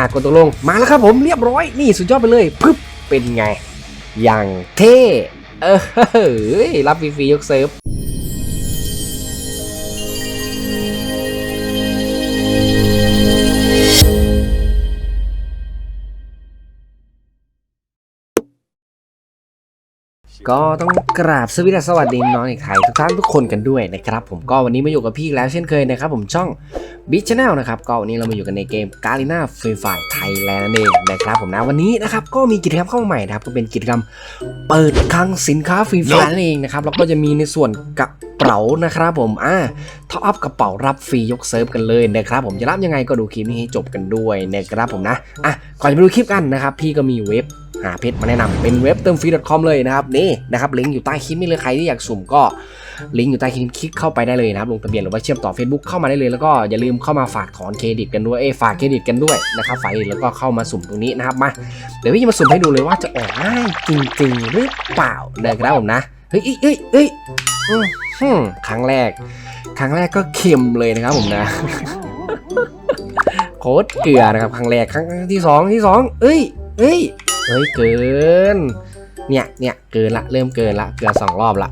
อะกดตกลงมาแล้วครับผมเรียบร้อยนี่สุดยอดไปเลยปึ๊บเป็นไง อย่างเท่เออเฮ้ยรับฟรีๆยกเซิร์ฟ ก็ต้องกราบสวัสสวัสดีน้องในไทยทุกท่านทุกคนกันด้วยนะครับผมก็วันนี้มาอยู่กับพี่แล้วเช่นเคยนะครับผมช่องบิชแนลนะครับก็วันนี้เรามาอยู่กันในเกมกาลิน่าฟรีไฟไทยแลนด์นั่นเองนะครับผมนะวันนี้นะครับก็มีกิจกรรมเข้ามาใหม่นะครับก็เป็นกิจกรรมเปิดคลังสินค้าฟรีไฟนั่นเองนะครับแล้วก็จะมีในส่วนกระเป๋านะครับผมอ่าท็อปอัพกระเป๋ารับฟรียกเซิร์ฟกันเลยนะครับผมจะรับยังไงก็ดูคลิปนี้ให้จบกันด้วยนะครับผมนะอะก่อนจะไปดูคลิปกันนะครับพี่ก็มีเว็บ หาเพชรมาแนะนำเป็นเว็บเติมฟรี .com เลยนะครับนี่นะครับลิงก์อยู่ใต้คลิปนี้เลยใครที่อยากสุ่มก็ลิงก์อยู่ใต้คลิปคลิกเข้าไปได้เลยนะครับลงทะเบียนหรือว่าเชื่อมต่อ Facebook เข้ามาได้เลยแล้วก็อย่าลืมเข้ามาฝากถอนเครดิตกันด้วยเอฝากเครดิตกันด้วยนะครับฝากเครดิตแล้วก็เข้ามาสุ่มตรงนี้นะครับมาเดี๋ยวพี่จะมาสุ่มให้ดูเลยว่าจะออกง่ายจริงๆหรือเปล่านะครับผมนะเฮ้ยเอ้ยเอ้ยครั้งแรก ครั้งแรกก็เค็มเลยนะครับผมนะโคตรเกลือนะครับครั้งแรกครั้งที่สองที่สองเอ้ยเอ้ย เฮ้ย เกิน เนี่ยเนี่ยเกินละเริ่มเกินละเกือสองรอบละ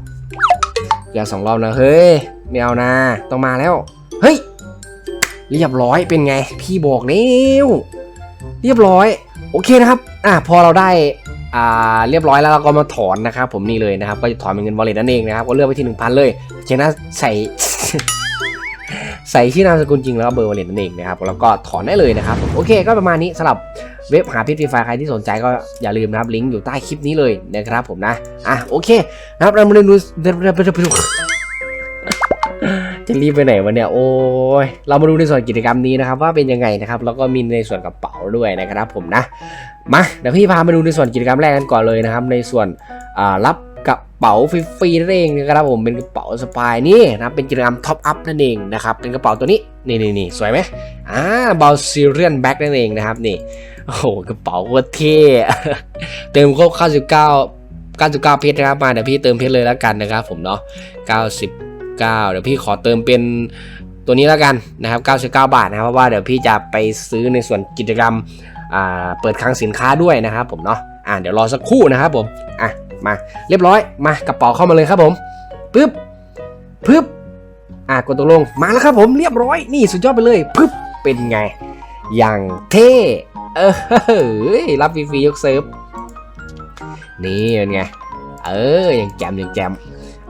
เกือสองรอบแล้วเฮ้ยไม่เอานะต้องมาแล้ว เฮ้ย เรียบร้อยเป็นไง พี่บอกแล้วเรียบร้อย โอเคนะครับอะพอเราได้อ่าเรียบร้อยแล้วเราก็มาถอนนะครับผมนี่เลยนะครับ ก็จะถอนเป็นเงินวอลเล็ตนั่นเองนะครับก็เลือกไปที่หนึ่งพันเลยเชนะใส่ใส่ชื่อนามสกุลจริงแล้วก็เบอร์วอลเล็ตนั่นเองนะครับแล้วก็ถอนได้เลยนะครับโอเคก็ประมาณนี้สำหรับ เว็บหาพิธีไฟใครที่สนใจก็อย่าลืมนะครับลิงก์อยู่ใต้คลิปนี้เลยนะครับผมนะอะโอเคนะครับเรามาดูจะรีบไปไหนวะเนี่ยโอ้ยเรามาดูในส่วนกิจกรรมนี้นะครับ ว่าเป็นยังไงนะครับแล้วก็มีในส่วนกระเป๋าด้วยนะครับผมนะมาเดี๋ยวพี่พามาดูในส่วนกิจกรรมแรกกันก่อนเลยนะครับ ในส่วนรับกระเป๋าฟรีๆนั่นเองนะครับผมเป็นกระเป๋าสปายนี่นะเป็นกิจกรรมท็อปอัพนั่นเองนะครับเป็นกระเป๋าตัวนี้นี่นี่นี่สวยไหมอ่าบอลซีเรียนแบ็กนั่นเองนะครับนี่ โอ้โหกระเป๋าโคตรเท่เติมครบ99 99เพชรนะครับมาเดี๋ยวพี่เติมเพชรเลยแล้วกันนะครับ ผมเนาะ99 เดี๋ยวพี่ขอเติมเป็นตัวนี้แล้วกันนะครับ 99 บาทนะครับเพราะว่าเดี๋ยวพี่จะไปซื้อในส่วนกิจกรรมเปิดคลังสินค้าด้วยนะครับ ผมเนาะอ่าเดี๋ยวรอสักครู่นะครับผมอะมาเรียบร้อยมากระเป๋าเข้ามาเลยครับผมปึ๊บปึ๊บอะกดตกลงมาแล้วครับผมเรียบร้อยนี่สุดยอดไปเลยปึ๊บเป็นไง อย่างเท่เออรับฟรีๆยกเซิร์ฟนี่เป็นไง เอออย่างแจมอย่างแจม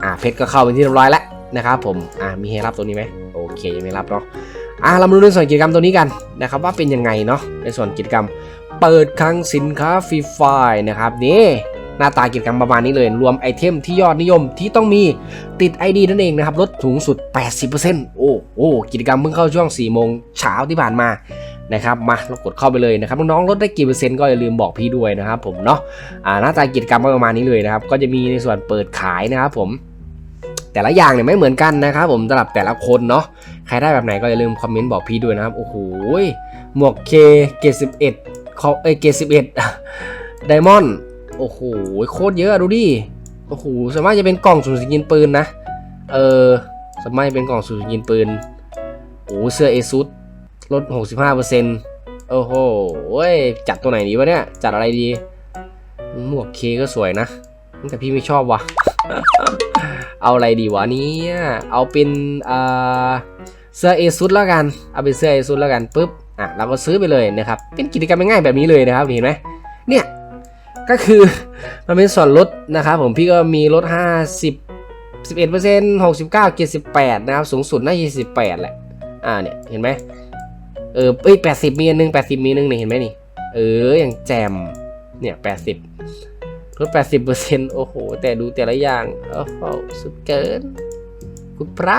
อะเพชรก็เข้าเป็นที่เรียบร้อยแล้วนะครับผมอะมีให้รับตัวนี้ไหมโอเคยังไม่รับเนาะอะเรามาดูในส่วนกิจกรรมตัวนี้กันนะครับว่าเป็นยังไงเนาะในส่วนกิจกรรม เปิดคลังสินค้าฟรีไฟล์นะครับนี่หน้าตากิจกรรมประมาณนี้เลย รวมไอเทมที่ยอดนิยมที่ต้องมีติด ID นั่นเองนะครับลดสูงสุด 80%โอ้โอ้กิจกรรมเพิ่งเข้าช่วง 4 โมงเช้าที่ผ่านมา นะครับมาเรากดเข้าไปเลยนะครับน้องๆลดได้กี่เปอร์เซ็นต์ก็อย่าลืมบอกพี่ด้วยนะครับผมเนาะอ่าหน้าตากิจกรรมก็ประมาณนี้เลยนะครับ ก็จะมีในส่วนเปิดขายนะครับผมแต่ละอย่างเนี่ยไม่เหมือนกันนะครับผมสำหรับแต่ละคนเนาะใครได้แบบไหนก็อย่าลืมคอมเมนต์บอกพี่ด้วยนะครับโอ้โหหมวกเคเกสิบเอ็ดเขาเอยเกสิบเอ็ดไดมอนด์โอ้โหโคตรเยอะดูดิโอ้โหสามารถจะเป็นกล่องสุ่มยิงปืนนะเออสามารถจะเป็นกล่องสุ่มยิงปืนโอ้เสื้อเอซุส ลด 65%โอ้โหเว้ยจัดตัวไหนดีวะเนี่ย จัดอะไรดี หมวกเคก็สวยนะ แต่พี่ไม่ชอบวะเอาอะไรดีวะนี่ยเอาเป็นอ่าเสื้อเอซุดแล้วกัน เอาเป็นเสื้อเอซุดแล้วกันปุ๊บ อะเราก็ซื้อไปเลยนะครับ เป็นกิจกรรมง่ายๆแบบนี้เลยนะครับเห็นไหมเนี่ย ก็คือมันเป็นส่วนลดนะครับผมพี่ก็มีลด 50 11% 69 78 นะครับ สูงสุดน่าจะ18แหละ อ่าเนี่ย เห็นไหม เออเอ้ยแปดสิบมีอันหนึงแปดสิบมีอันหนึงเนี่ยเห็นไหมนี่ เอออย่างแจมเนี่ยแปดสิบลดแปดสิบเปอร์เซ็นต์โอ้โห แต่ดูแต่ละอย่างโอ้โหสุดเกิน คุณพระ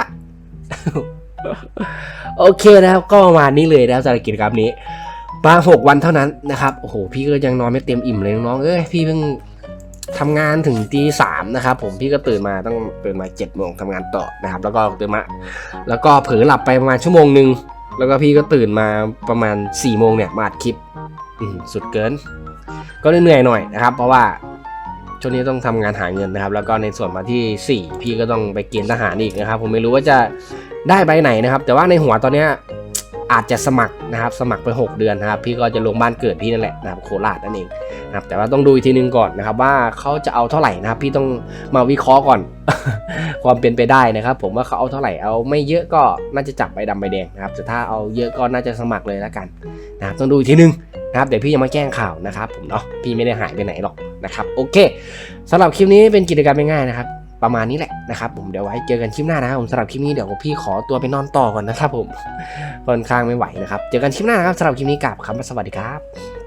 โอเคนะครับ ก็ประมาณนี้เลยนะครับสำหรับกิจกรรมนี้มาหกวันเท่านั้นนะครับ โอ้โห พี่ก็ยังนอนไม่เต็มอิ่มเลยน้องๆเอ้ยพี่เพิ่งทำงานถึงตีสามนะครับผมพี่ก็ตื่นมาต้องตื่นมาเจ็ดโมงทำงานต่อนะครับ แล้วก็ตื่นมา แล้วก็เผลอหลับไปประมาณชั่วโมงหนึ่ง แล้วก็พี่ก็ตื่นมาประมาณ4ี่โมงเนี่ยมาอัดคลิปสุดเกิน ก็เหนื่อยหน่อยนะครับ เพราะว่าช่วงนี้ต้องทำงานหาเงินนะครับ แล้วก็ในส่วนมาที่ 4 พี่ก็ต้องไปเกณฑ์ทหารอีกนะครับ ผมไม่รู้ว่าจะได้ไปไหนนะครับ แต่ว่าในหัวตอนเนี้ย อาจจะสมัครนะครับสมัครไป 6 เดือนนะครับพี่ก็จะลงบ้านเกิดพี่นั่นแหละนะครับโคราชนั่นเองนะครับแต่ว่าต้องดูอีกทีนึงก่อนนะครับว่าเขาจะเอาเท่าไหร่นะครับพี่ต้องมาวิเคราะห์ก่อน ความเป็นไปได้นะครับ ผมว่าเขาเอาเท่าไหร่เอาไม่เยอะก็น่าจะจับใบดำใบแดงนะครับแต่ถ้าเอาเยอะก็น่าจะสมัครเลยแล้วกันนะครับต้องดูอีกทีนึงนะครับเดี๋ยวพี่ยังมาแจ้งข่าวนะครับผมเนาะพี่ไม่ได้หายไปไหนหรอกนะครับโอเคสำหรับคลิปนี้เป็นกิจกรรมง่ายๆนะครับ ประมาณนี้แหละนะครับผมเดี๋ยวไว้เจอกันคลิปหน้านะครับผมสำหรับคลิปนี้เดี๋ยวพี่ขอตัวไปนอนต่อก่อนนะครับผมค่อนข้างไม่ไหวนะครับเจอกันคลิปหน้านะครับสำหรับคลิปนี้กับคำสวัสดีครับ